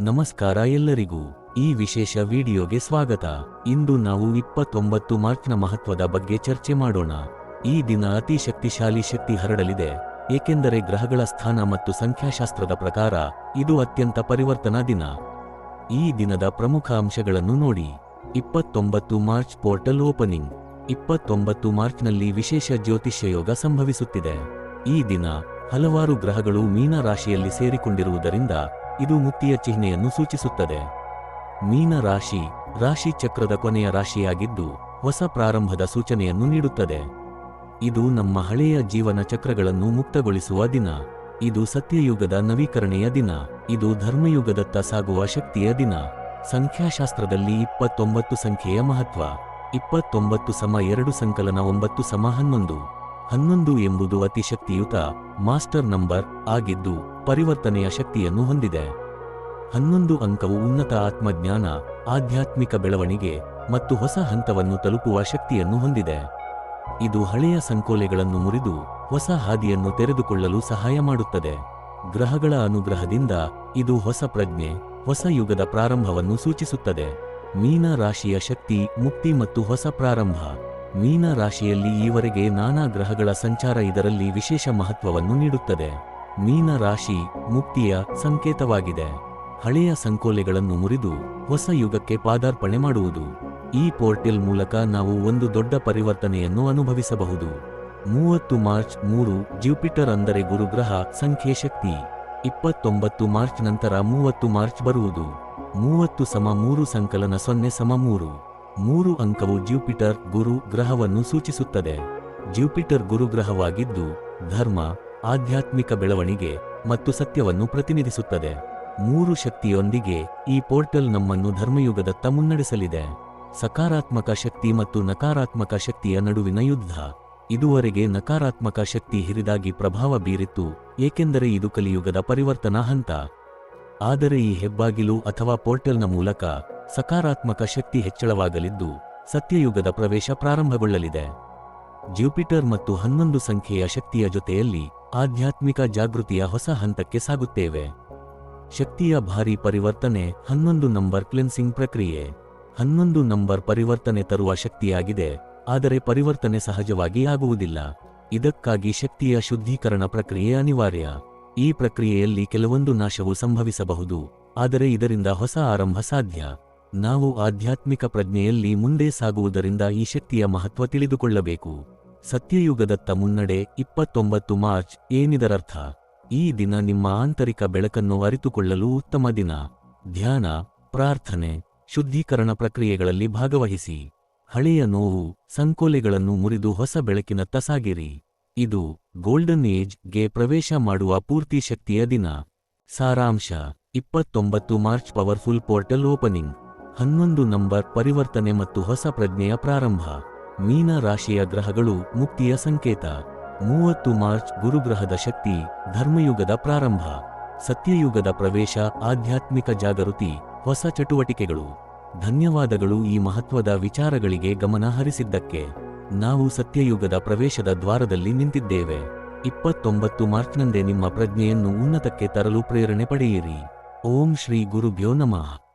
ನಮಸ್ಕಾರ ಎಲ್ಲರಿಗೂ. ಈ ವಿಶೇಷ ವಿಡಿಯೋಗೆ ಸ್ವಾಗತ. ಇಂದು ನಾವು ಇಪ್ಪತ್ತೊಂಬತ್ತು ಮಾರ್ಚ್ನ ಮಹತ್ವದ ಬಗ್ಗೆ ಚರ್ಚೆ ಮಾಡೋಣ. ಈ ದಿನ ಅತಿ ಶಕ್ತಿಶಾಲಿ ಶಕ್ತಿ ಹರಡಲಿದೆ. ಏಕೆಂದರೆ ಗ್ರಹಗಳ ಸ್ಥಾನ ಮತ್ತು ಸಂಖ್ಯಾಶಾಸ್ತ್ರದ ಪ್ರಕಾರ ಇದು ಅತ್ಯಂತ ಪರಿವರ್ತನಾ ದಿನ. ಈ ದಿನದ ಪ್ರಮುಖ ಅಂಶಗಳನ್ನು ನೋಡಿ. ಇಪ್ಪತ್ತೊಂಬತ್ತು ಮಾರ್ಚ್ ಪೋರ್ಟಲ್ ಓಪನಿಂಗ್. ಇಪ್ಪತ್ತೊಂಬತ್ತು ಮಾರ್ಚ್ನಲ್ಲಿ ವಿಶೇಷ ಜ್ಯೋತಿಷ್ಯ ಯೋಗ ಸಂಭವಿಸುತ್ತಿದೆ. ಈ ದಿನ ಹಲವಾರು ಗ್ರಹಗಳು ಮೀನ ರಾಶಿಯಲ್ಲಿ ಸೇರಿಕೊಂಡಿರುವುದರಿಂದ ಇದು ಮುಕ್ತಿಯ ಚಿಹ್ನೆಯನ್ನು ಸೂಚಿಸುತ್ತದೆ. ಮೀನ ರಾಶಿ ರಾಶಿ ಚಕ್ರದ ಕೊನೆಯ ರಾಶಿಯಾಗಿದ್ದು ಹೊಸ ಪ್ರಾರಂಭದ ಸೂಚನೆಯನ್ನು ನೀಡುತ್ತದೆ. ಇದು ನಮ್ಮ ಹಳೆಯ ಜೀವನ ಚಕ್ರಗಳನ್ನು ಮುಕ್ತಗೊಳಿಸುವ ದಿನ. ಇದು ಸತ್ಯಯುಗದ ನವೀಕರಣೆಯ ದಿನ. ಇದು ಧರ್ಮಯುಗದತ್ತ ಸಾಗುವ ಶಕ್ತಿಯ ದಿನ. ಸಂಖ್ಯಾಶಾಸ್ತ್ರದಲ್ಲಿ ಇಪ್ಪತ್ತೊಂಬತ್ತು ಸಂಖ್ಯೆಯ ಮಹತ್ವ. ಇಪ್ಪತ್ತೊಂಬತ್ತು ಸಮ ಎರಡು ಸಂಕಲನ ಒಂಬತ್ತು ಸಮ ಹನ್ನೊಂದು. ಹನ್ನೊಂದು ಎಂಬುದು ಅತಿ ಶಕ್ತಿಯುತ ಮಾಸ್ಟರ್ ನಂಬರ್ ಆಗಿದ್ದು ಪರಿವರ್ತನೆಯ ಶಕ್ತಿಯನ್ನು ಹೊಂದಿದೆ. ಹನ್ನೊಂದು ಅಂಕವು ಉನ್ನತ ಆತ್ಮಜ್ಞಾನ, ಆಧ್ಯಾತ್ಮಿಕ ಬೆಳವಣಿಗೆ ಮತ್ತು ಹೊಸ ಹಂತವನ್ನು ತಲುಪುವ ಶಕ್ತಿಯನ್ನು ಹೊಂದಿದೆ. ಇದು ಹಳೆಯ ಸಂಕೋಲೆಗಳನ್ನು ಮುರಿದು ಹೊಸ ಹಾದಿಯನ್ನು ತೆರೆದುಕೊಳ್ಳಲು ಸಹಾಯ ಮಾಡುತ್ತದೆ. ಗ್ರಹಗಳ ಅನುಗ್ರಹದಿಂದ ಇದು ಹೊಸ ಪ್ರಜ್ಞೆ, ಹೊಸ ಯುಗದ ಪ್ರಾರಂಭವನ್ನು ಸೂಚಿಸುತ್ತದೆ. ಮೀನ ರಾಶಿಯ ಶಕ್ತಿ ಮುಕ್ತಿ ಮತ್ತು ಹೊಸ ಪ್ರಾರಂಭ. ಮೀನ ರಾಶಿಯಲ್ಲಿ ಈವರೆಗೆ ನಾನಾ ಗ್ರಹಗಳ ಸಂಚಾರ ಇದರಲ್ಲಿ ವಿಶೇಷ ಮಹತ್ವವನ್ನು ನೀಡುತ್ತದೆ. ಮೀನ ರಾಶಿ ಮುಕ್ತಿಯ ಸಂಕೇತವಾಗಿದೆ. ಹಳೆಯ ಸಂಕೋಲೆಗಳನ್ನು ಮುರಿದು ಹೊಸ ಯುಗಕ್ಕೆ ಪಾದಾರ್ಪಣೆ ಮಾಡುವುದು. ಈ ಪೋರ್ಟಲ್ ಮೂಲಕ ನಾವು ಒಂದು ದೊಡ್ಡ ಪರಿವರ್ತನೆಯನ್ನು ಅನುಭವಿಸಬಹುದು. ಮೂವತ್ತು ಮಾರ್ಚ್ ಮೂರು ಜ್ಯೂಪಿಟರ್ ಅಂದರೆ ಗುರುಗ್ರಹ ಸಂಖ್ಯೆ ಶಕ್ತಿ. ಇಪ್ಪತ್ತೊಂಬತ್ತು ಮಾರ್ಚ್ ನಂತರ ಮೂವತ್ತು ಮಾರ್ಚ್ ಬರುವುದು. ಮೂವತ್ತು ಸಮ ಮೂರು ಸಂಕಲನ ಸೊನ್ನೆ ಸಮ ಮೂರು. ಮೂರು ಅಂಕವು ಜ್ಯೂಪಿಟರ್ ಗುರು ಗ್ರಹವನ್ನು ಸೂಚಿಸುತ್ತದೆ. ಜ್ಯೂಪಿಟರ್ ಗುರುಗ್ರಹವಾಗಿದ್ದು ಧರ್ಮ, ಆಧ್ಯಾತ್ಮಿಕ ಬೆಳವಣಿಗೆ ಮತ್ತು ಸತ್ಯವನ್ನು ಪ್ರತಿನಿಧಿಸುತ್ತದೆ. ಮೂರು ಶಕ್ತಿಯೊಂದಿಗೆ ಈ ಪೋರ್ಟಲ್ ನಮ್ಮನ್ನು ಧರ್ಮಯುಗದತ್ತ ಮುನ್ನಡೆಸಲಿದೆ. ಸಕಾರಾತ್ಮಕ ಶಕ್ತಿ ಮತ್ತು ನಕಾರಾತ್ಮಕ ಶಕ್ತಿಯ ನಡುವಿನ ಯುದ್ಧ. ಇದುವರೆಗೆ ನಕಾರಾತ್ಮಕ ಶಕ್ತಿ ಹಿರಿದಾಗಿ ಪ್ರಭಾವ ಬೀರಿತ್ತು, ಏಕೆಂದರೆ ಇದು ಕಲಿಯುಗದ ಪರಿವರ್ತನಾ ಹಂತ. ಆದರೆ ಈ ಹೆಬ್ಬಾಗಿಲು ಅಥವಾ ಪೋರ್ಟಲ್ನ ಮೂಲಕ ಸಕಾರಾತ್ಮಕ ಶಕ್ತಿ ಹೆಚ್ಚಳವಾಗಲಿದ್ದು ಸತ್ಯಯುಗದ ಪ್ರವೇಶ ಪ್ರಾರಂಭಗೊಳ್ಳಲಿದೆ. ಜ್ಯೂಪಿಟರ್ ಮತ್ತು ಹನ್ನೊಂದು ಸಂಖ್ಯೆಯ ಶಕ್ತಿಯ ಜೊತೆಯಲ್ಲಿ ಆಧ್ಯಾತ್ಮಿಕ ಜಾಗೃತಿಯ ಹೊಸ ಹಂತಕ್ಕೆ ಸಾಗುತ್ತೇವೆ. ಶಕ್ತಿಯ ಭಾರಿ ಪರಿವರ್ತನೆ ಹನ್ನೊಂದು ನಂಬರ್ ಕ್ಲೆನ್ಸಿಂಗ್ ಪ್ರಕ್ರಿಯೆ. ಹನ್ನೊಂದು ನಂಬರ್ ಪರಿವರ್ತನೆ ತರುವ ಶಕ್ತಿಯಾಗಿದೆ, ಆದರೆ ಪರಿವರ್ತನೆ ಸಹಜವಾಗಿ ಆಗುವುದಿಲ್ಲ. ಇದಕ್ಕಾಗಿ ಶಕ್ತಿಯ ಶುದ್ಧೀಕರಣ ಪ್ರಕ್ರಿಯೆ ಅನಿವಾರ್ಯ. ಈ ಪ್ರಕ್ರಿಯೆಯಲ್ಲಿ ಕೆಲವೊಂದು ನಾಶವು ಸಂಭವಿಸಬಹುದು, ಆದರೆ ಇದರಿಂದ ಹೊಸ ಆರಂಭ ಸಾಧ್ಯ. ನಾವು ಆಧ್ಯಾತ್ಮಿಕ ಪ್ರಜ್ಞೆಯಲ್ಲಿ ಮುಂದೆ ಸಾಗುವುದರಿಂದ ಈ ಶಕ್ತಿಯ ಮಹತ್ವ ತಿಳಿದುಕೊಳ್ಳಬೇಕು. ಸತ್ಯಯುಗದತ್ತ ಮುನ್ನಡೆ ಇಪ್ಪತ್ತೊಂಬತ್ತು ಮಾರ್ಚ್ ಏನಿದರರ್ಥ, ಈ ದಿನ ನಿಮ್ಮ ಆಂತರಿಕ ಬೆಳಕನ್ನು ಅರಿತುಕೊಳ್ಳಲು ಉತ್ತಮ ದಿನ. ಧ್ಯಾನ, ಪ್ರಾರ್ಥನೆ, ಶುದ್ಧೀಕರಣ ಪ್ರಕ್ರಿಯೆಗಳಲ್ಲಿ ಭಾಗವಹಿಸಿ. ಹಳೆಯ ನೋವು, ಸಂಕೋಲೆಗಳನ್ನು ಮುರಿದು ಹೊಸ ಬೆಳಕಿನತ್ತ ಸಾಗಿರಿ ಇದು ಗೋಲ್ಡನ್ ಏಜ್ಗೆ ಪ್ರವೇಶ ಮಾಡುವ ಪೂರ್ತಿ ಶಕ್ತಿಯ ದಿನ. ಸಾರಾಂಶ, ಇಪ್ಪತ್ತೊಂಬತ್ತು ಮಾರ್ಚ್ ಪವರ್ಫುಲ್ ಪೋರ್ಟಲ್ ಓಪನಿಂಗ್. ಹನ್ನೊಂದು ನಂಬರ್ ಪರಿವರ್ತನೆ ಮತ್ತು ಹೊಸ ಪ್ರಜ್ಞೆಯ ಪ್ರಾರಂಭ. ಮೀನ ರಾಶಿಯ ಗ್ರಹಗಳು ಮುಕ್ತಿಯ ಸಂಕೇತ. ಮೂವತ್ತು ಮಾರ್ಚ್ ಗುರುಗ್ರಹದ ಶಕ್ತಿ, ಧರ್ಮಯುಗದ ಪ್ರಾರಂಭ. ಸತ್ಯಯುಗದ ಪ್ರವೇಶ, ಆಧ್ಯಾತ್ಮಿಕ ಜಾಗೃತಿ, ಹೊಸ ಚಟುವಟಿಕೆಗಳು. ಧನ್ಯವಾದಗಳು ಈ ಮಹತ್ವದ ವಿಚಾರಗಳಿಗೆ ಗಮನ ಹರಿಸಿದ್ದಕ್ಕೆ. ನಾವು ಸತ್ಯಯುಗದ ಪ್ರವೇಶದ ದ್ವಾರದಲ್ಲಿ ನಿಂತಿದ್ದೇವೆ. ಇಪ್ಪತ್ತೊಂಬತ್ತು ಮಾರ್ಚ್ನಂದೇ ನಿಮ್ಮ ಪ್ರಜ್ಞೆಯನ್ನು ಉನ್ನತಕ್ಕೆ ತರಲು ಪ್ರೇರಣೆ ಪಡೆಯಿರಿ. ಓಂ ಶ್ರೀ ಗುರುಭ್ಯೋ ನಮಃ.